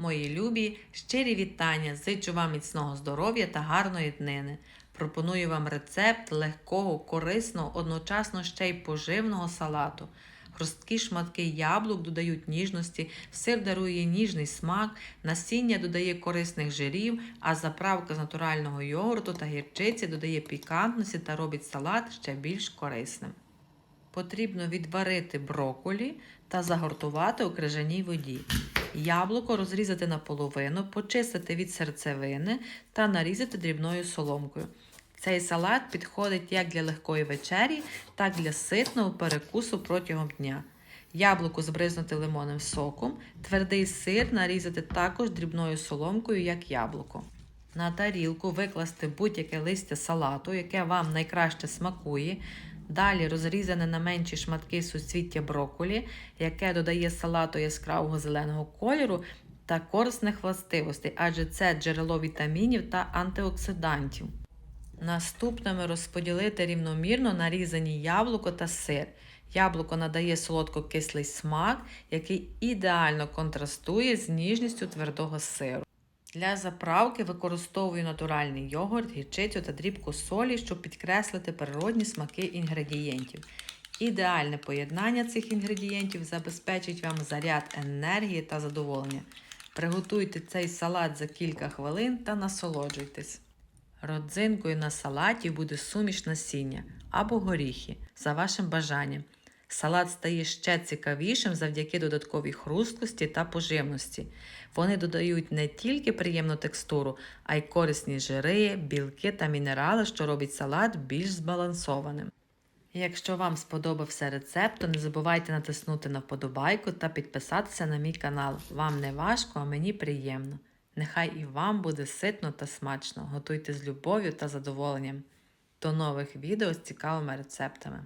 Мої любі, щирі вітання! Зичу вам міцного здоров'я та гарної днини. Пропоную вам рецепт легкого, корисного, одночасно ще й поживного салату. Хрусткі шматки яблук додають ніжності, сир дарує ніжний смак, насіння додає корисних жирів, а заправка з натурального йогурту та гірчиці додає пікантності та робить салат ще більш корисним. Потрібно відварити брокколі та загортувати у крижаній воді. Яблуко розрізати наполовину, почистити від серцевини та нарізати дрібною соломкою. Цей салат підходить як для легкої вечері, так і для ситного перекусу протягом дня. Яблуко збризнути лимонним соком, твердий сир нарізати також дрібною соломкою, як яблуко. На тарілку викласти будь-яке листя салату, яке вам найкраще смакує. Далі розрізане на менші шматки суцвіття брокколі, яке додає салату яскравого зеленого кольору та корисних властивостей, адже це джерело вітамінів та антиоксидантів. Наступними розподілити рівномірно нарізані яблуко та сир. Яблуко надає солодко-кислий смак, який ідеально контрастує з ніжністю твердого сиру. Для заправки використовую натуральний йогурт, гірчицю та дрібку солі, щоб підкреслити природні смаки інгредієнтів. Ідеальне поєднання цих інгредієнтів забезпечить вам заряд енергії та задоволення. Приготуйте цей салат за кілька хвилин та насолоджуйтесь. Родзинкою на салаті буде суміш насіння або горіхи за вашим бажанням. Салат стає ще цікавішим завдяки додатковій хрусткості та поживності. Вони додають не тільки приємну текстуру, а й корисні жири, білки та мінерали, що робить салат більш збалансованим. Якщо вам сподобався рецепт, то не забувайте натиснути на вподобайку та підписатися на мій канал. Вам не важко, а мені приємно. Нехай і вам буде ситно та смачно. Готуйте з любов'ю та задоволенням. До нових відео з цікавими рецептами.